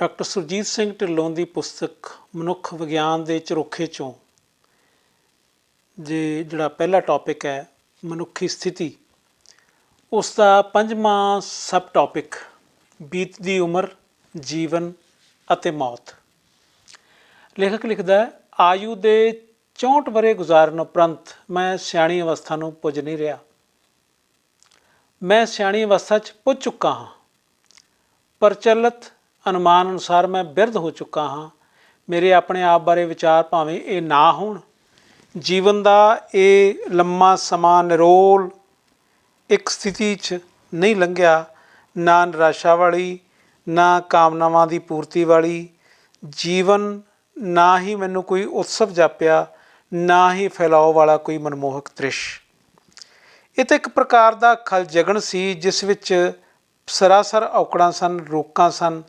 Doctor Surjit Singh Dhillon ਦੀ ਪੁਸਤਕ ਮਨੁੱਖ ਵਿਗਿਆਨ ਦੇ ਝਰੋਖੇ ਚੋਂ, ਜੇ ਜਿਹੜਾ ਪਹਿਲਾ ਟੌਪਿਕ ਹੈ ਮਨੁੱਖੀ ਸਥਿਤੀ ਉਸ ਦਾ ਪੰਜਵਾਂ ਸਬ ਟੌਪਿਕ ਬੀਤਦੀ ਉਮਰ, ਜੀਵਨ ਅਤੇ ਮੌਤ। ਲੇਖਕ ਲਿਖਦਾ ਹੈ, ਆਯੂ ਦੇ 64 ਵਰੇ ਗੁਜ਼ਾਰਨ ਉਪਰੰਤ ਮੈਂ ਸਿਆਣੀ ਅਵਸਥਾ ਨੂੰ ਪੁੱਜ ਨਹੀਂ ਰਿਹਾ। ਮੈਂ ਸਿਆਣੀ ਅਵਸਥਾ 'ਚ ਪੁੱਜ ਚੁੱਕਾ ਹਾਂ। ਪ੍ਰਚਲਿਤ ਅਨੁਮਾਨ ਅਨੁਸਾਰ ਮੈਂ ਬਿਰਧ ਹੋ ਚੁੱਕਾ ਹਾਂ। ਮੇਰੇ ਆਪਣੇ ਆਪ ਬਾਰੇ ਵਿਚਾਰ ਭਾਵੇਂ ਇਹ ਨਾ ਹੋਣ। ਜੀਵਨ ਦਾ ਇਹ ਲੰਮਾ ਸਮਾਂ ਨਿਰੋਲ ਇੱਕ ਸਥਿਤੀ 'ਚ ਨਹੀਂ ਲੰਘਿਆ। ਨਾ ਨਿਰਾਸ਼ਾ ਵਾਲੀ, ਨਾ ਕਾਮਨਾਵਾਂ ਦੀ ਪੂਰਤੀ ਵਾਲੀ। ਜੀਵਨ ਨਾ ਹੀ ਮੈਨੂੰ ਕੋਈ ਉਤਸਵ ਜਾਪਿਆ, ਨਾ ਹੀ ਫੈਲਾਓ ਵਾਲਾ ਕੋਈ ਮਨਮੋਹਕ ਦ੍ਰਿਸ਼। ਇਹ ਤਾਂ ਇੱਕ ਪ੍ਰਕਾਰ ਦਾ ਖਲ ਜਗਣ ਸੀ, ਜਿਸ ਵਿੱਚ ਸਰਾਸਰ ਔਕੜਾਂ ਸਨ, ਰੋਕਾਂ ਸਨ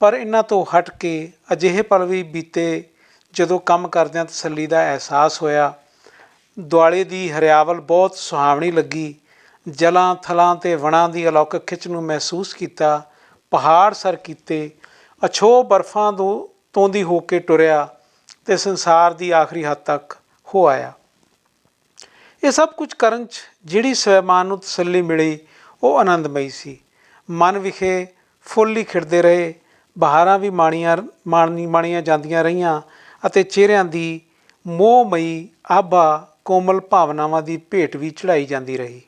ਪਰ ਇਹਨਾਂ ਤੋਂ ਹਟ ਕੇ ਅਜਿਹੇ ਪਲ ਵੀ ਬੀਤੇ ਜਦੋਂ ਕੰਮ ਕਰਦਿਆਂ ਤਸੱਲੀ ਦਾ ਅਹਿਸਾਸ ਹੋਇਆ। ਦੁਆਲੇ ਦੀ ਹਰਿਆਵਲ ਬਹੁਤ ਸੁਹਾਵਣੀ ਲੱਗੀ। ਜਲਾਂ, ਥਲਾਂ ਤੇ ਵਣਾਂ ਦੀ ਅਲੌਕਿਕ ਖਿੱਚ ਨੂੰ ਮਹਿਸੂਸ ਕੀਤਾ। ਪਹਾੜ ਸਰ ਕੀਤੇ। ਅਛੋ ਬਰਫਾਂ ਤੋਂ ਤੋਂ ਦੀ ਹੋ ਕੇ ਟੁਰਿਆ ਤੇ ਸੰਸਾਰ ਦੀ ਆਖਰੀ ਹੱਦ ਤੱਕ ਹੋ ਆਇਆ। ਇਹ ਸਭ ਕੁਝ ਕਰਨ 'ਚ ਜਿਹੜੀ ਸਵੈਮਾਨ ਨੂੰ ਤਸੱਲੀ ਮਿਲੀ, ਉਹ ਆਨੰਦਮਈ ਸੀ। ਮਨ ਵਿਖੇ ਫੁੱਲ ਹੀ ਖਿੜਦੇ ਰਹੇ। ਬਹਾਰਾਂ ਵੀ ਮਾਣੀਆਂ ਮਾਣੀ ਮਾਣੀਆਂ ਜਾਂਦੀਆਂ ਰਹੀਆਂ ਅਤੇ ਚਿਹਰਿਆਂ ਦੀ ਮੋਹਮਈ ਆਭਾ ਕੋਮਲ ਭਾਵਨਾਵਾਂ ਦੀ ਭੇਟ ਵੀ ਚੜਾਈ ਜਾਂਦੀ ਰਹੀ।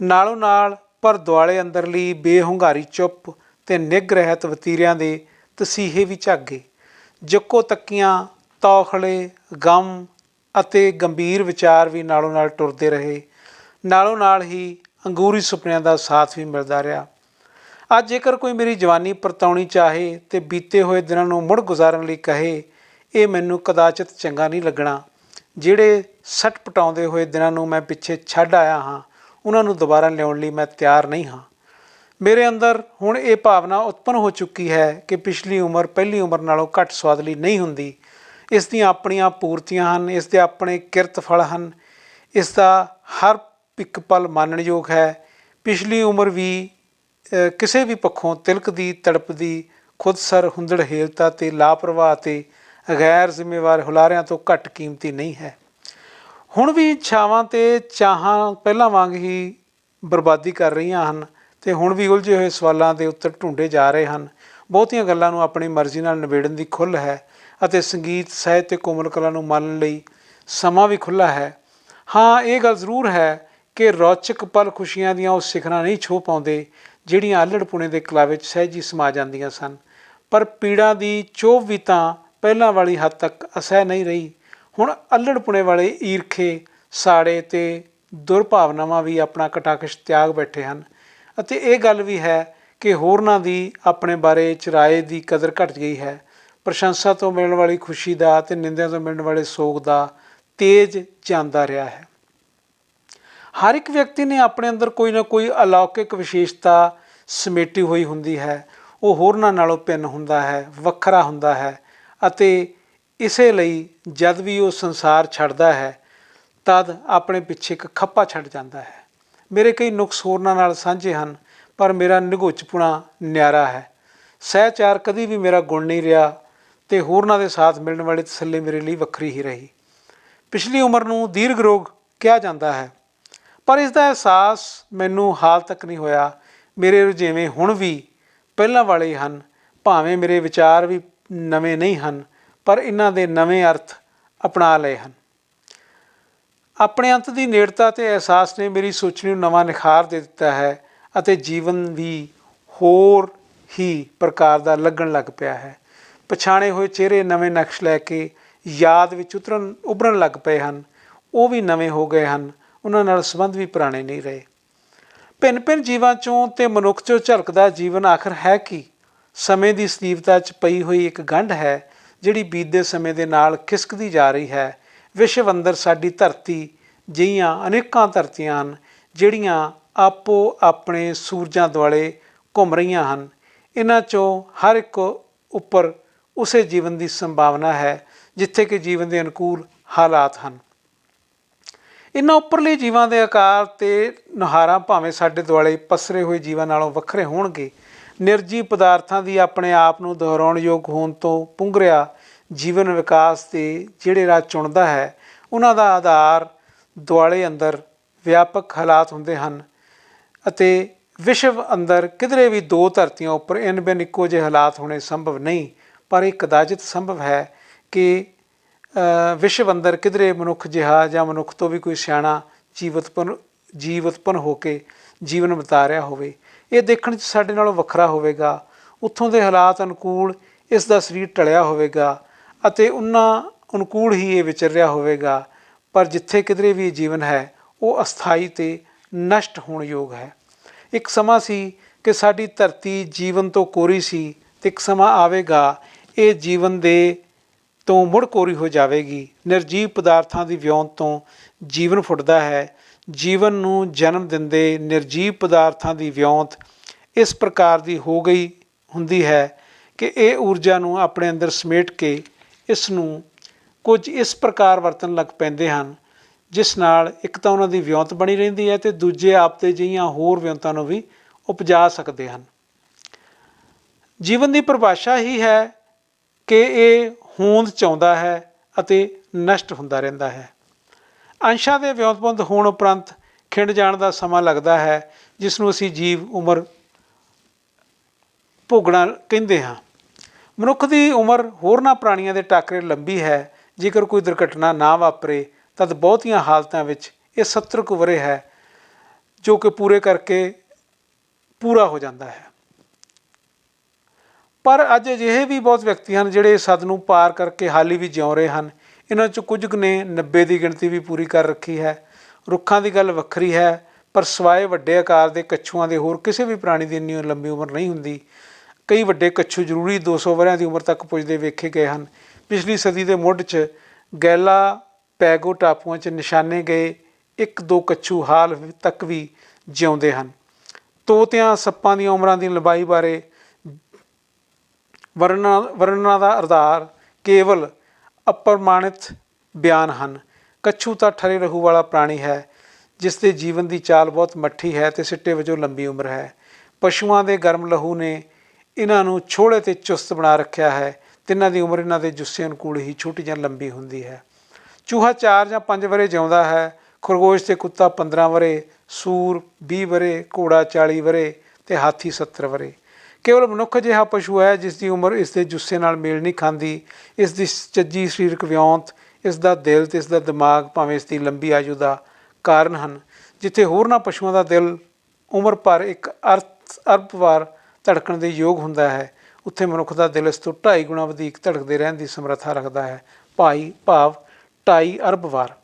ਨਾਲੋਂ ਨਾਲ ਪਰ ਦੁਆਲੇ ਅੰਦਰਲੀ ਬੇਹੰਗਾਰੀ ਚੁੱਪ ਤੇ ਨਿੱਘ ਰਹਿਤ ਵਤੀਰਿਆਂ ਦੇ ਤਸੀਹੇ ਵੀ ਝਾਗੇ ਜੱਕੋ ਤੱਕੀਆਂ, ਤੌਖਲੇ, ਗਮ ਅਤੇ ਗੰਭੀਰ ਵਿਚਾਰ ਵੀ ਨਾਲੋਂ ਨਾਲ ਟੁਰਦੇ ਰਹੇ। ਨਾਲੋਂ ਨਾਲ ਹੀ ਅੰਗੂਰੀ ਸੁਪਨਿਆਂ ਦਾ ਸਾਥ ਵੀ ਮਿਲਦਾ ਰਿਹਾ। ਅੱਜ ਜੇਕਰ ਕੋਈ ਮੇਰੀ ਜਵਾਨੀ ਪਰਤਾਉਣੀ ਚਾਹੇ ਤੇ ਬੀਤੇ ਹੋਏ ਦਿਨਾਂ ਨੂੰ ਮੁੜ ਗੁਜ਼ਾਰਨ ਲਈ ਕਹੇ, ਇਹ ਮੈਨੂੰ ਕਦਾਚਿਤ ਚੰਗਾ ਨਹੀਂ ਲੱਗਣਾ। ਜਿਹੜੇ ਸੱਟ ਪਟਾਉਂਦੇ ਹੋਏ ਦਿਨਾਂ ਨੂੰ ਮੈਂ ਪਿੱਛੇ ਛੱਡ ਆਇਆ ਹਾਂ, ਉਹਨਾਂ ਨੂੰ ਦੁਬਾਰਾ ਲਿਆਉਣ ਲਈ ਮੈਂ ਤਿਆਰ ਨਹੀਂ ਹਾਂ। ਮੇਰੇ ਅੰਦਰ ਹੁਣ ਇਹ ਭਾਵਨਾ ਉਤਪੰਨ ਹੋ ਚੁੱਕੀ ਹੈ ਕਿ ਪਿਛਲੀ ਉਮਰ ਪਹਿਲੀ ਉਮਰ ਨਾਲੋਂ ਘੱਟ ਸਵਾਦਲੀ ਨਹੀਂ ਹੁੰਦੀ। ਇਸ ਦੀਆਂ ਆਪਣੀਆਂ ਪੂਰਤੀਆਂ ਹਨ, ਇਸ ਦੇ ਆਪਣੇ ਕਿਰਤ ਫਲ ਹਨ। ਇਸ ਦਾ ਹਰ ਇੱਕ ਪਲ ਮੰਨਣਯੋਗ ਹੈ। ਪਿਛਲੀ ਉਮਰ ਵੀ ਕਿਸੇ ਵੀ ਪੱਖੋਂ ਤਿਲਕ ਤਿਲਕਦੀ ਤੜਪਦੀ ਖੁਦਸਰ ਹੁੰਦੜ ਹੇਲਤਾ ਤੇ ਲਾਪਰਵਾਹ ਤੇ ਗੈਰ ਜ਼ਿੰਮੇਵਾਰ ਹੁਲਾਰਿਆਂ ਤੋਂ ਘੱਟ ਕੀਮਤੀ ਨਹੀਂ ਹੈ। ਹੁਣ ਵੀ ਛਾਵਾਂ ਤੇ ਚਾਹਾਂ ਪਹਿਲਾਂ ਵਾਂਗ ਹੀ ਬਰਬਾਦੀ ਕਰ ਰਹੀਆਂ ਹਨ ਤੇ ਹੁਣ ਵੀ ਉਲਝੇ ਹੋਏ ਸਵਾਲਾਂ ਦੇ ਉੱਤਰ ਢੂੰਡੇ ਜਾ ਰਹੇ ਹਨ। ਬਹੁਤੀਆਂ ਗੱਲਾਂ ਨੂੰ ਆਪਣੀ ਮਰਜ਼ੀ ਨਾਲ ਨਿਬੇੜਨ ਦੀ ਖੁੱਲ੍ਹ ਹੈ ਅਤੇ ਸੰਗੀਤ, ਸਾਹਿਤ ਤੇ ਕੋਮਲ ਕਲਾ ਨੂੰ ਮੰਨਣ ਲਈ ਸਮਾਂ ਵੀ ਖੁੱਲ੍ਹਾ ਹੈ। ਹਾਂ, ਇਹ ਗੱਲ ਜ਼ਰੂਰ ਹੈ ਕਿ ਰੌਚਕ ਪਲ ਖੁਸ਼ੀਆਂ ਦੀਆਂ ਉਹ ਸਿਖਰਾਂ ਨਹੀਂ ਛੋ ਪਾਉਂਦੇ, ਜਿਹੜੀਆਂ ਅਲੜਪੁਣੇ ਦੇ ਕਲਾਵੇ 'ਚ ਸਹਿਜੀ ਸਮਾ ਜਾਂਦੀਆਂ ਸਨ। ਪਰ ਪੀੜਾ ਦੀ ਚੋਭ ਵੀ ਤਾਂ ਪਹਿਲਾਂ ਵਾਲੀ ਹੱਦ ਤੱਕ ਅਸਹਿ ਨਹੀਂ ਰਹੀ। ਹੁਣ ਅਲੜਪੁਣੇ ਵਾਲੇ ਈਰਖੇ, ਸਾੜੇ ਤੇ ਦੁਰਭਾਵਨਾਵਾਂ ਵੀ ਆਪਣਾ ਕਟਾਕਸ਼ ਤਿਆਗ ਬੈਠੇ ਹਨ। ਅਤੇ ਇਹ ਗੱਲ ਵੀ ਹੈ ਕਿ ਹੋਰਨਾਂ ਦੀ ਆਪਣੇ ਬਾਰੇ ਚਰਾਏ ਦੀ ਕਦਰ ਘਟ ਗਈ ਹੈ। ਪ੍ਰਸ਼ੰਸਾ ਤੋਂ ਮਿਲਣ ਵਾਲੀ ਖੁਸ਼ੀ ਦਾ ਤੇ ਨਿੰਦਿਆ ਤੋਂ ਮਿਲਣ ਵਾਲੇ ਸੋਗ ਦਾ ਤੇਜ ਜਾਂਦਾ ਰਿਹਾ ਹੈ। ਹਰ ਇੱਕ ਵਿਅਕਤੀ ਨੇ ਆਪਣੇ ਅੰਦਰ ਕੋਈ ਨਾ ਕੋਈ ਅਲੌਕਿਕ ਵਿਸ਼ੇਸ਼ਤਾ ਸਮੇਟੀ ਹੋਈ ਹੁੰਦੀ ਹੈ। ਉਹ ਹੋਰਨਾਂ ਨਾਲੋਂ ਭਿੰਨ ਹੁੰਦਾ ਹੈ, ਵੱਖਰਾ ਹੁੰਦਾ ਹੈ ਅਤੇ ਇਸੇ ਲਈ ਜਦ ਵੀ ਉਹ ਸੰਸਾਰ ਛੱਡਦਾ ਹੈ, ਤਦ ਆਪਣੇ ਪਿੱਛੇ ਇੱਕ ਖੱਪਾ ਛੱਡ ਜਾਂਦਾ ਹੈ। ਮੇਰੇ ਕਈ ਨੁਕਸ ਹੋਰਨਾਂ ਨਾਲ ਸਾਂਝੇ ਹਨ, ਪਰ ਮੇਰਾ ਨਿਗੁੱਚਪੁਣਾ ਨਿਆਰਾ ਹੈ। ਸਹਿਚਾਰ ਕਦੀ ਵੀ ਮੇਰਾ ਗੁਣ ਨਹੀਂ ਰਿਹਾ ਤੇ ਹੋਰਨਾਂ ਦੇ ਸਾਥ ਮਿਲਣ ਵਾਲੀ ਤਸੱਲੀ ਮੇਰੇ ਲਈ ਵੱਖਰੀ ਹੀ ਰਹੀ। ਪਿਛਲੀ ਉਮਰ ਨੂੰ ਦੀਰਘ ਰੋਗ ਕਿਹਾ ਜਾਂਦਾ ਹੈ। ਪਰ ਇਸ ਦਾ ਅਹਿਸਾਸ ਮੈਨੂੰ ਹਾਲ ਤੱਕ ਨਹੀਂ ਹੋਇਆ। ਮੇਰੇ ਰੁਝੇਵੇਂ ਹੁਣ ਵੀ ਪਹਿਲਾਂ ਵਾਲੇ ਹਨ। ਭਾਵੇਂ ਮੇਰੇ ਵਿਚਾਰ ਵੀ ਨਵੇਂ ਨਹੀਂ ਹਨ, ਪਰ ਇਹਨਾਂ ਦੇ ਨਵੇਂ ਅਰਥ ਅਪਣਾ ਲਏ ਹਨ। ਆਪਣੇ ਅੰਤ ਦੀ ਨੇੜਤਾ ਤੇ ਅਹਿਸਾਸ ਨੇ ਮੇਰੀ ਸੋਚਣੀ ਨੂੰ ਨਵਾਂ ਨਿਖਾਰ ਦੇ ਦਿੱਤਾ ਹੈ ਅਤੇ ਜੀਵਨ ਵੀ ਹੋਰ ਹੀ ਪ੍ਰਕਾਰ ਦਾ ਲੱਗਣ ਲੱਗ ਪਿਆ ਹੈ। ਪਛਾਣੇ ਹੋਏ ਚਿਹਰੇ ਨਵੇਂ ਨਕਸ਼ ਲੈ ਕੇ ਯਾਦ ਵਿੱਚ ਉਤਰਨ, ਉਭਰਨ ਲੱਗ ਪਏ ਹਨ। ਉਹ ਵੀ ਨਵੇਂ ਹੋ ਗਏ ਹਨ। ਉਹਨਾਂ ਨਾਲ ਸੰਬੰਧ ਵੀ ਪੁਰਾਣੇ ਨਹੀਂ ਰਹੇ। ਭਿੰਨ ਭਿੰਨ ਜੀਵਾਂ ਚੋਂ ਤੇ ਮਨੁੱਖ ਚੋਂ ਝਲਕਦਾ ਜੀਵਨ ਆਖਰ ਹੈ ਕੀ? ਸਮੇਂ ਦੀ ਸਦੀਵਤਾ 'ਚ ਪਈ ਹੋਈ ਇੱਕ ਗੰਢ ਹੈ, ਜਿਹੜੀ ਬੀਤਦੇ ਸਮੇਂ ਦੇ ਨਾਲ ਖਿਸਕਦੀ ਜਾ ਰਹੀ ਹੈ। ਵਿਸ਼ਵ ਅੰਦਰ ਸਾਡੀ ਧਰਤੀ, ਜਿਹੀਆਂ ਅਨੇਕਾਂ ਧਰਤੀਆਂ ਹਨ, ਜਿਹੜੀਆਂ ਆਪੋ ਆਪਣੇ ਸੂਰਜਾਂ ਦੁਆਲੇ ਘੁੰਮ ਰਹੀਆਂ ਹਨ। ਇਹਨਾਂ ਚੋਂ ਹਰ ਇੱਕ ਉੱਪਰ ਉਸੇ ਜੀਵਨ ਦੀ ਸੰਭਾਵਨਾ ਹੈ, ਜਿੱਥੇ ਕਿ ਜੀਵਨ ਦੇ ਅਨੁਕੂਲ ਹਾਲਾਤ ਹਨ। ਇਹਨਾਂ ਉੱਪਰਲੇ ਜੀਵਾਂ ਦੇ ਆਕਾਰ ਤੇ ਨੁਹਾਰਾਂ ਭਾਵੇਂ ਸਾਡੇ ਦੁਆਲੇ ਪਸਰੇ ਹੋਏ ਜੀਵਾਂ ਨਾਲੋਂ ਵੱਖਰੇ ਹੋਣਗੇ, ਨਿਰਜੀਵ ਪਦਾਰਥਾਂ ਦੀ ਆਪਣੇ ਆਪ ਨੂੰ ਦੁਹਰਾਉਣ ਯੋਗ ਹੋਣ ਤੋਂ ਪੁੰਗਰਿਆ ਜੀਵਨ ਵਿਕਾਸ 'ਤੇ ਜਿਹੜੇ ਰਾਹ ਚੁਣਦਾ ਹੈ, ਉਹਨਾਂ ਦਾ ਆਧਾਰ ਦੁਆਲੇ ਅੰਦਰ ਵਿਆਪਕ ਹਾਲਾਤ ਹੁੰਦੇ ਹਨ ਅਤੇ ਵਿਸ਼ਵ ਅੰਦਰ ਕਿਧਰੇ ਵੀ ਦੋ ਧਰਤੀਆਂ ਉੱਪਰ ਇਨ ਬਿਨ ਇੱਕੋ ਜਿਹੇ ਹਾਲਾਤ ਹੋਣੇ ਸੰਭਵ ਨਹੀਂ, ਪਰ ਇਹ ਕਦਾਚਿਤ ਸੰਭਵ ਹੈ ਕਿ ਵਿਸ਼ਵ ਅੰਦਰ ਕਿਧਰੇ ਮਨੁੱਖ ਜਿਹਾ ਜਾਂ ਮਨੁੱਖ ਤੋਂ ਵੀ ਕੋਈ ਸਿਆਣਾ ਜੀਵਤਪਨ ਜੀਵਤਪਨ ਹੋ ਕੇ ਜੀਵਨ ਬਿਤਾ ਰਿਹਾ ਹੋਵੇ, ਇਹ ਦੇਖਣ 'ਚ ਸਾਡੇ ਨਾਲੋਂ ਵੱਖਰਾ ਹੋਵੇਗਾ। ਉੱਥੋਂ ਦੇ ਹਾਲਾਤ ਅਨੁਕੂਲ ਇਸ ਦਾ ਸਰੀਰ ਟਲਿਆ ਹੋਵੇਗਾ ਅਤੇ ਉਹਨਾਂ ਅਨੁਕੂਲ ਹੀ ਇਹ ਵਿਚਰ ਰਿਹਾ ਹੋਵੇਗਾ। ਪਰ ਜਿੱਥੇ ਕਿਧਰੇ ਵੀ ਇਹ ਜੀਵਨ ਹੈ, ਉਹ ਅਸਥਾਈ ਤੇ ਨਸ਼ਟ ਹੋਣ ਯੋਗ ਹੈ। ਇੱਕ ਸਮਾਂ ਸੀ ਕਿ ਸਾਡੀ ਧਰਤੀ ਜੀਵਨ ਤੋਂ ਕੋਰੀ ਸੀ ਤੇ ਇੱਕ ਸਮਾਂ ਆਵੇਗਾ, ਇਹ ਜੀਵਨ ਦੇ ਤੋਂ ਮੁੜ ਕੋਰੀ ਹੋ ਜਾਵੇਗੀ। ਨਿਰਜੀਵ ਪਦਾਰਥਾਂ ਦੀ ਵਿਉਂਤ ਤੋਂ ਜੀਵਨ ਫੁੱਟਦਾ ਹੈ। ਜੀਵਨ ਨੂੰ ਜਨਮ ਦਿੰਦੇ ਨਿਰਜੀਵ ਪਦਾਰਥਾਂ ਦੀ ਵਿਉਂਤ ਇਸ ਪ੍ਰਕਾਰ ਦੀ ਹੋ ਗਈ ਹੁੰਦੀ ਹੈ ਕਿ ਇਹ ਊਰਜਾ ਨੂੰ ਆਪਣੇ ਅੰਦਰ ਸਮੇਟ ਕੇ ਇਸ ਨੂੰ ਕੁਝ ਇਸ ਪ੍ਰਕਾਰ ਵਰਤਣ ਲੱਗ ਪੈਂਦੇ ਹਨ, ਜਿਸ ਨਾਲ ਇੱਕ ਤਾਂ ਉਹਨਾਂ ਦੀ ਵਿਉਂਤ ਬਣੀ ਰਹਿੰਦੀ ਹੈ ਤੇ ਦੂਜੇ ਆਪ ਤੇ ਜਿਹੀਆਂ ਹੋਰ ਵਿਉਂਤਾਂ ਨੂੰ ਵੀ ਉਪਜਾ ਸਕਦੇ ਹਨ। ਜੀਵਨ ਦੀ ਪਰਿਭਾਸ਼ਾ ਹੀ ਹੈ ਕਿ ਇਹ ਹੋਂਦ ਚਾਹੁੰਦਾ ਹੈ ਅਤੇ ਨਸ਼ਟ ਹੁੰਦਾ ਰਹਿੰਦਾ ਹੈ। ਅੰਸ਼ਾਂ ਦੇ ਵਿਉਂਤਬੰਦ ਹੋਣ ਉਪਰੰਤ ਖਿੰਡ ਜਾਣ ਦਾ ਸਮਾਂ ਲੱਗਦਾ ਹੈ ਜਿਸ ਨੂੰ ਅਸੀਂ ਜੀਵ ਉਮਰ ਭੋਗਣਾ ਕਹਿੰਦੇ ਹਾਂ। ਮਨੁੱਖ ਦੀ ਉਮਰ ਹੋਰਨਾਂ ਪ੍ਰਾਣੀਆਂ ਦੇ ਟਾਕਰੇ ਲੰਬੀ ਹੈ। ਜੇਕਰ ਕੋਈ ਦੁਰਘਟਨਾ ਨਾ ਵਾਪਰੇ, ਤਦ ਬਹੁਤੀਆਂ ਹਾਲਤਾਂ ਵਿੱਚ ਇਹ 70 ਕੁ ਵਰੇ ਹੈ, ਜੋ ਕਿ ਪੂਰੇ ਕਰਕੇ ਪੂਰਾ ਹੋ ਜਾਂਦਾ ਹੈ। ਪਰ ਅੱਜ ਅਜਿਹੇ ਵੀ ਬਹੁਤ ਵਿਅਕਤੀ ਹਨ ਜਿਹੜੇ ਇਸ ਹੱਦ ਨੂੰ ਪਾਰ ਕਰਕੇ ਹਾਲੀ ਵੀ ਜਿਉ ਰਹੇ ਹਨ। ਇਹਨਾਂ ਚੋਂ ਕੁਝ ਕੁ ਨੇ 90 ਦੀ ਗਿਣਤੀ ਵੀ ਪੂਰੀ ਕਰ ਰੱਖੀ ਹੈ। ਰੁੱਖਾਂ ਦੀ ਗੱਲ ਵੱਖਰੀ ਹੈ, ਪਰ ਸਵਾਏ ਵੱਡੇ ਆਕਾਰ ਦੇ ਕੱਛੂਆਂ ਦੇ ਹੋਰ ਕਿਸੇ ਵੀ ਪ੍ਰਾਣੀ ਦੀ ਇੰਨੀ ਲੰਬੀ ਉਮਰ ਨਹੀਂ ਹੁੰਦੀ। ਕਈ ਵੱਡੇ ਕੱਛੂ ਜ਼ਰੂਰੀ 200 ਵਰਿਆਂ ਦੀ ਉਮਰ ਤੱਕ ਪੁੱਜਦੇ ਵੇਖੇ ਗਏ ਹਨ। ਪਿਛਲੀ ਸਦੀ ਦੇ ਮੁੱਢ 'ਚ ਗੈਲਾ ਪੈਗੋ ਟਾਪੂਆਂ 'ਚ ਨਿਸ਼ਾਨੇ ਗਏ, ਇੱਕ ਦੋ ਕੱਛੂ ਹਾਲ ਤੱਕ ਵੀ ਜਿਉਂਦੇ ਹਨ। ਤੋਤਿਆਂ, ਸੱਪਾਂ ਦੀਆਂ ਉਮਰਾਂ ਦੀ ਲੰਬਾਈ ਬਾਰੇ ਵਰਣਨਾ ਵਰਣਨਾ ਦਾ ਆਧਾਰ ਕੇਵਲ ਅਪਰਮਾਣਿਤ ਬਿਆਨ ਹਨ। ਕੱਛੂ ਤਾਂ ਠਰੇ ਰਹੂ ਵਾਲਾ ਪ੍ਰਾਣੀ ਹੈ, ਜਿਸ ਦੇ ਜੀਵਨ ਦੀ ਚਾਲ ਬਹੁਤ ਮੱਠੀ ਹੈ ਤੇ ਸਿੱਟੇ ਵਜੋਂ ਲੰਬੀ ਉਮਰ ਹੈ। ਪਸ਼ੂਆਂ ਦੇ ਗਰਮ ਲਹੂ ਨੇ ਇਹਨਾਂ ਨੂੰ ਛੋੜੇ ਤੇ ਚੁਸਤ ਬਣਾ ਰੱਖਿਆ ਹੈ। ਤੇ ਇਹਨਾਂ ਦੀ ਉਮਰ ਇਹਨਾਂ ਦੇ ਜੁੱਸੇ ਅਨੁਕੂਲ ਹੀ ਛੋਟੀ ਜਾਂ ਲੰਬੀ ਹੁੰਦੀ ਹੈ। ਚੂਹਾ 4 ਜਾਂ 5 ਵਰੇ ਜਿਉਂਦਾ ਹੈ, ਖਰਗੋਸ਼ ਤੇ ਕੁੱਤਾ 15 ਵਰੇ, ਸੂਰ 20 ਵਰੇ, ਘੋੜਾ 40 ਵਰੇ ਤੇ ਹਾਥੀ 70 ਵਰੇ। ਕੇਵਲ ਮਨੁੱਖ ਜਿਹਾ ਪਸ਼ੂ ਹੈ ਜਿਸ ਦੀ ਉਮਰ ਇਸ ਦੇ ਜੁੱਸੇ ਨਾਲ ਮੇਲ ਨਹੀਂ ਖਾਂਦੀ, ਇਸ ਦੀ ਚੱਜੀ ਸਰੀਰਕ ਵਿਉਂਤ, ਇਸ ਦਾ ਦਿਲ ਤੇ ਇਸ ਦਾ ਦਿਮਾਗ ਭਾਵੇਂ ਇਸ ਦੀ ਲੰਬੀ ਆਯੂ ਦਾ ਕਾਰਨ ਹਨ, ਜਿੱਥੇ ਹੋਰਨਾਂ ਪਸ਼ੂਆਂ ਦਾ ਦਿਲ ਉਮਰ ਭਰ ਇੱਕ ਅਰਥ ਅਰਬ ਵਾਰ ਧੜਕਣ ਦੇ ਯੋਗ ਹੁੰਦਾ ਹੈ, ਉੱਥੇ ਮਨੁੱਖ ਦਾ ਦਿਲ ਇਸ ਤੋਂ 2.5 ਗੁਣਾ ਵਧੇਕ ਧੜਕਦੇ ਰਹਿਣ ਦੀ ਸਮਰੱਥਾ ਰੱਖਦਾ ਹੈ, ਭਾਈ, ਭਾਵ 2.5 ਅਰਬ ਵਾਰ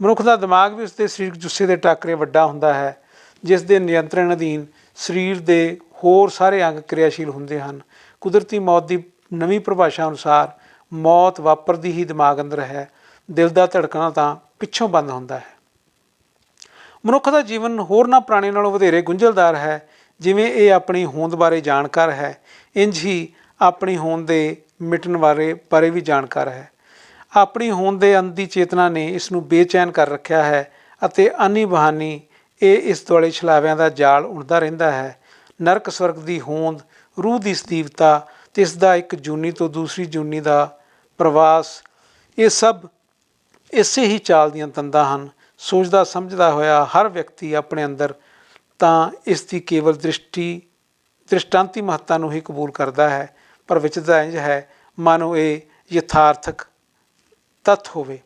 ਮਨੁੱਖ ਦਾ ਦਿਮਾਗ ਵੀ ਉਸ ਦੇ ਸਰੀਰਕ ਜੁੱਸੇ ਦੇ ਟਾਕਰੇ ਵੱਡਾ ਹੁੰਦਾ ਹੈ, ਜਿਸ ਦੇ ਨਿਯੰਤਰਣ ਅਧੀਨ ਸਰੀਰ ਦੇ ਹੋਰ ਸਾਰੇ ਅੰਗ ਕਿਰਿਆਸ਼ੀਲ ਹੁੰਦੇ ਹਨ। ਕੁਦਰਤੀ ਮੌਤ ਦੀ ਨਵੀਂ ਪਰਿਭਾਸ਼ਾ ਅਨੁਸਾਰ ਮੌਤ ਵਾਪਰਦੀ ਹੀ ਦਿਮਾਗ ਅੰਦਰ ਹੈ। ਦਿਲ ਦਾ ਧੜਕਣਾ ਤਾਂ ਪਿੱਛੋਂ ਬੰਦ ਹੁੰਦਾ ਹੈ। ਮਨੁੱਖ ਦਾ ਜੀਵਨ ਹੋਰਨਾਂ ਪ੍ਰਾਣੀਆਂ ਨਾਲੋਂ ਵਧੇਰੇ ਗੁੰਝਲਦਾਰ ਹੈ। ਜਿਵੇਂ ਇਹ ਆਪਣੀ ਹੋਂਦ ਬਾਰੇ ਜਾਣਕਾਰ ਹੈ ਇੰਜ ਹੀ ਆਪਣੀ ਹੋਂਦ ਦੇ ਮਿਟਣ ਬਾਰੇ ਬਾਰੇ ਵੀ ਜਾਣਕਾਰ ਹੈ। ਆਪਣੀ ਹੋਂਦ ਦੇ ਅੰਤ ਦੀ ਚੇਤਨਾ ਨੇ ਇਸ ਨੂੰ ਬੇਚੈਨ ਕਰ ਰੱਖਿਆ ਹੈ ਅਤੇ ਅਨੀ ਬਹਾਨੀ ਇਹ ਇਸ ਦੁਆਲੇ ਛਲਾਵਿਆਂ ਦਾ ਜਾਲ ਉਣਦਾ ਰਹਿੰਦਾ ਹੈ। ਨਰਕ ਸਵਰਗ ਦੀ ਹੋਂਦ, ਰੂਹ ਦੀ ਸਤੀਵਤਾ, ਤੇ ਇਸ ਦਾ ਇੱਕ ਜੂਨੀ ਤੋਂ ਦੂਸਰੀ ਜੂਨੀ ਦਾ ਪ੍ਰਵਾਸ, ਇਹ ਸਭ ਇਸੇ ਹੀ ਚਾਲ ਦੀਆਂ ਤੰਦਾਂ ਹਨ। ਸੋਚਦਾ, ਸਮਝਦਾ ਹੋਇਆ ਹਰ ਵਿਅਕਤੀ ਆਪਣੇ ਅੰਦਰ ਤਾਂ ਇਸ ਦੀ ਕੇਵਲ ਦ੍ਰਿਸ਼ਟੀ, ਦ੍ਰਿਸ਼ਟਾਂਤੀ ਮਹੱਤਤਾ ਨੂੰ ਹੀ ਕਬੂਲ ਕਰਦਾ ਹੈ, ਪਰ ਵਿਚਦਾ ਇੰਜ ਹੈ, ਮਾਨੋ ਇਹ ਯਥਾਰਥਕ ਤੱਥ ਹੋਵੇ।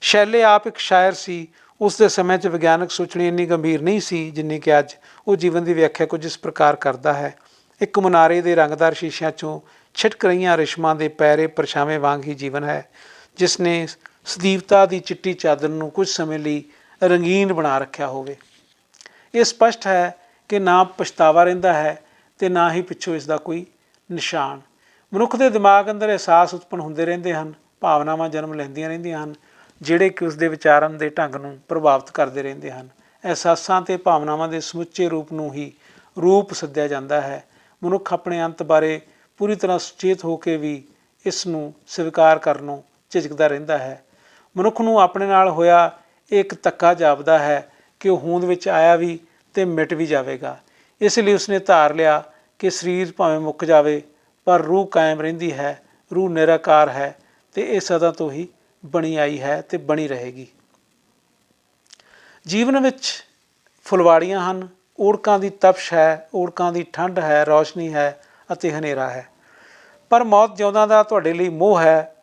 ਸ਼ੈਲੇ ਆਪ ਇੱਕ ਸ਼ਾਇਰ ਸੀ, ਉਸ ਦੇ ਸਮੇਂ 'ਚ ਵਿਗਿਆਨਕ ਸੋਚਣੀ ਇੰਨੀ ਗੰਭੀਰ ਨਹੀਂ ਸੀ ਜਿੰਨੀ ਕਿ ਅੱਜ ਉਹ ਜੀਵਨ ਦੀ ਵਿਆਖਿਆ ਕੁਝ ਇਸ ਪ੍ਰਕਾਰ ਕਰਦਾ ਹੈ। ਇੱਕ ਮਨਾਰੇ ਦੇ ਰੰਗਦਾਰ ਸ਼ੀਸ਼ਿਆਂ 'ਚੋਂ ਛਿਟਕ ਰਹੀਆਂ ਰਿਸ਼ਮਾਂ ਦੇ ਪੈਰੇ ਪਰਛਾਵੇਂ ਵਾਂਗ ਹੀ ਜੀਵਨ ਹੈ, ਜਿਸ ਨੇ ਸਦੀਵਤਾ ਦੀ ਚਿੱਟੀ ਚਾਦਰ ਨੂੰ ਕੁਝ ਸਮੇਂ ਲਈ ਰੰਗੀਨ ਬਣਾ ਰੱਖਿਆ ਹੋਵੇ। ਇਹ ਸਪਸ਼ਟ ਹੈ ਕਿ ਨਾ ਪਛਤਾਵਾ ਰਹਿੰਦਾ ਹੈ ਤੇ ਨਾ ਹੀ ਪਿੱਛੋਂ ਇਸ ਦਾ ਕੋਈ ਨਿਸ਼ਾਨ। ਮਨੁੱਖ ਦੇ ਦਿਮਾਗ ਅੰਦਰ ਅਹਿਸਾਸ ਉਤਪਨ ਹੁੰਦੇ ਰਹਿੰਦੇ ਹਨ, ਭਾਵਨਾਵਾਂ ਜਨਮ ਲੈਂਦੀਆਂ ਰਹਿੰਦੀਆਂ ਹਨ, ਜਿਹੜੇ ਕਿ ਉਸ ਦੇ ਵਿਚਾਰਨ ਦੇ ਢੰਗ ਨੂੰ ਪ੍ਰਭਾਵਿਤ ਕਰਦੇ ਰਹਿੰਦੇ ਹਨ। ਅਹਿਸਾਸਾਂ ਤੇ ਭਾਵਨਾਵਾਂ ਦੇ ਸਮੁੱਚੇ ਰੂਪ ਨੂੰ ਹੀ ਰੂਪ ਸੱਦਿਆ ਜਾਂਦਾ ਹੈ। ਮਨੁੱਖ ਆਪਣੇ ਅੰਤ ਬਾਰੇ ਪੂਰੀ ਤਰ੍ਹਾਂ ਸੁਚੇਤ ਹੋ ਕੇ ਵੀ ਇਸ ਨੂੰ ਸਵੀਕਾਰ ਕਰਨੋਂ ਝਿਜਕਦਾ ਰਹਿੰਦਾ ਹੈ। ਮਨੁੱਖ ਨੂੰ ਆਪਣੇ ਨਾਲ ਹੋਇਆ ਇੱਕ ਧੱਕਾ ਜਾਪਦਾ ਹੈ ਕਿ ਉਹ ਹੋਂਦ ਵਿੱਚ ਆਇਆ ਵੀ ਤੇ ਮਿਟ ਵੀ ਜਾਵੇਗਾ। ਇਸ ਲਈ ਉਸਨੇ ਧਾਰ ਲਿਆ ਕਿ ਸਰੀਰ ਭਾਵੇਂ ਮੁੱਕ ਜਾਵੇ, ਪਰ ਰੂਹ ਕਾਇਮ ਰਹਿੰਦੀ ਹੈ, ਰੂਹ ਨਿਰਾਕਾਰ ਹੈ ਤੇ ਇਹ ਸਦਾ ਤੋਂ ਹੀ ਬਣੀ ਆਈ ਹੈ ਤੇ ਬਣੀ ਰਹੇਗੀ। ਜੀਵਨ ਵਿੱਚ ਫੁਲਵਾੜੀਆਂ ਹਨ ਓੜਕਾਂ ਦੀ ਤਪਸ਼ ਹੈ ਓੜਕਾਂ ਦੀ ਠੰਡ ਹੈ, ਰੌਸ਼ਨੀ ਹੈ ਅਤੇ ਹਨੇਰਾ ਹੈ। ਪਰ ਮੌਤ ਜਿਉਂਦਾ ਦਾ ਤੁਹਾਡੇ ਲਈ ਮੋਹ ਹੈ,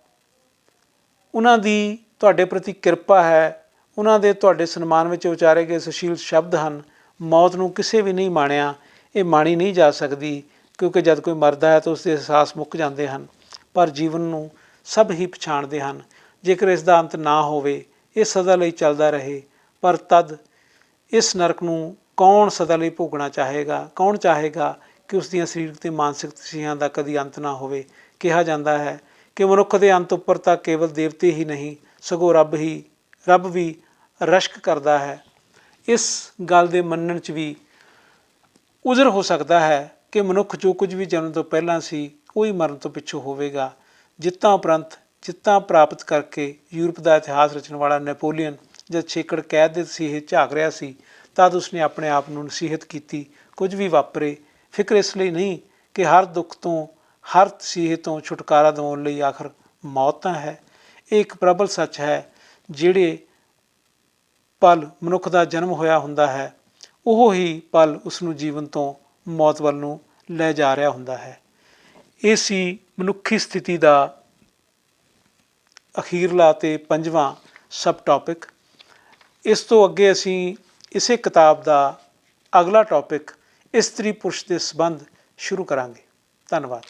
ਉਹਨਾਂ ਦੀ ਤੁਹਾਡੇ ਪ੍ਰਤੀ ਕਿਰਪਾ ਹੈ, ਉਹਨਾਂ ਦੇ ਤੁਹਾਡੇ ਸਨਮਾਨ ਵਿੱਚ ਉਚਾਰੇ ਗਏ ਸੁਸ਼ੀਲ ਸ਼ਬਦ ਹਨ, ਮੌਤ ਨੂੰ ਕਿਸੇ ਵੀ ਨਹੀਂ ਮਾਣਿਆ, ਇਹ ਮਾਣੀ ਨਹੀਂ ਜਾ ਸਕਦੀ, ਕਿਉਂਕਿ ਜਦ ਕੋਈ ਮਰਦਾ ਹੈ ਤਾਂ ਉਸ ਦੇ ਅਹਿਸਾਸ ਮੁੱਕ ਜਾਂਦੇ ਹਨ, ਪਰ ਜੀਵਨ ਨੂੰ ਸਭ ਹੀ ਪਛਾਣਦੇ ਹਨ। ਜੇਕਰ ਇਸ ਦਾ ਅੰਤ ਨਾ ਹੋਵੇ, ਇਹ ਸਦਾ ਲਈ ਚੱਲਦਾ ਰਹੇ ਪਰ ਤਦ ਇਸ ਨਰਕ ਨੂੰ ਕੌਣ ਸਦਾ ਲਈ ਭੋਗਣਾ ਚਾਹੇਗਾ? ਕੌਣ ਚਾਹੇਗਾ ਕਿ ਉਸ ਦੀਆਂ ਸਰੀਰਕ ਤੇ ਮਾਨਸਿਕ ਤਸੀਹਾਂ ਦਾ ਕਦੀ ਅੰਤ ਨਾ ਹੋਵੇ? ਕਿਹਾ ਜਾਂਦਾ ਹੈ ਕਿ ਮਨੁੱਖ ਦੇ ਅੰਤ ਉੱਪਰ ਤਾਂ ਕੇਵਲ ਦੇਵਤੇ ਹੀ ਨਹੀਂ, ਸਗੋਂ ਰੱਬ ਹੀ, ਰੱਬ ਵੀ ਰਸ਼ਕ ਕਰਦਾ ਹੈ। ਇਸ ਗੱਲ ਦੇ ਮੰਨਣ 'ਚ ਵੀ ਉਜ਼ਰ ਹੋ ਸਕਦਾ ਹੈ ਕਿ ਮਨੁੱਖ ਜੋ ਕੁਝ ਵੀ ਜਨਮ ਤੋਂ ਪਹਿਲਾਂ ਸੀ, ਉਹ ਹੀ ਮਰਨ ਤੋਂ ਪਿੱਛੋਂ ਹੋਵੇਗਾ। ਜਿੱਤਾਂ ਉਪਰੰਤ ਜਿੱਤਾਂ ਪ੍ਰਾਪਤ ਕਰਕੇ ਯੂਰਪ ਦਾ ਇਤਿਹਾਸ ਰਚਣ ਵਾਲਾ ਨੈਪੋਲੀਅਨ ਜਦ ਛੇਕੜ ਕੈਦ ਦੇ ਤਸੀਹੇ ਝਾਕ ਰਿਹਾ ਸੀ, ਤਦ ਉਸਨੇ ਆਪਣੇ ਆਪ ਨੂੰ ਨਸੀਹਤ ਕੀਤੀ, ਕੁਝ ਵੀ ਵਾਪਰੇ। ਫਿਕਰ ਇਸ ਲਈ ਨਹੀਂ ਕਿ ਹਰ ਦੁੱਖ ਤੋਂ, ਹਰ ਤਸੀਹੇ ਤੋਂ ਛੁਟਕਾਰਾ ਦਿਵਾਉਣ ਲਈ ਆਖਰ ਮੌਤ ਤਾਂ ਹੈ। ਇਹ ਇੱਕ ਪ੍ਰਬਲ ਸੱਚ ਹੈ, ਜਿਹੜੇ ਪਲ ਮਨੁੱਖ ਦਾ ਜਨਮ ਹੋਇਆ ਹੁੰਦਾ ਹੈ, ਉਹ ਹੀ ਪਲ ਉਸ ਨੂੰ ਜੀਵਨ ਤੋਂ ਮੌਤ ਵੱਲ ਨੂੰ ਲੈ ਜਾ ਰਿਹਾ ਹੁੰਦਾ ਹੈ। ਇਹ ਸੀ ਮਨੁੱਖੀ ਸਥਿਤੀ ਦਾ ਅਖੀਰਲਾ ਤੇ ਪੰਜਵਾਂ ਸਬ ਟੌਪਿਕ ਇਸ ਤੋਂ ਅੱਗੇ ਅਸੀਂ ਇਸੇ ਕਿਤਾਬ ਦਾ ਅਗਲਾ ਟੌਪਿਕ ਇਸਤਰੀ ਪੁਰਸ਼ ਦੇ ਸੰਬੰਧ ਸ਼ੁਰੂ ਕਰਾਂਗੇ। ਧੰਨਵਾਦ।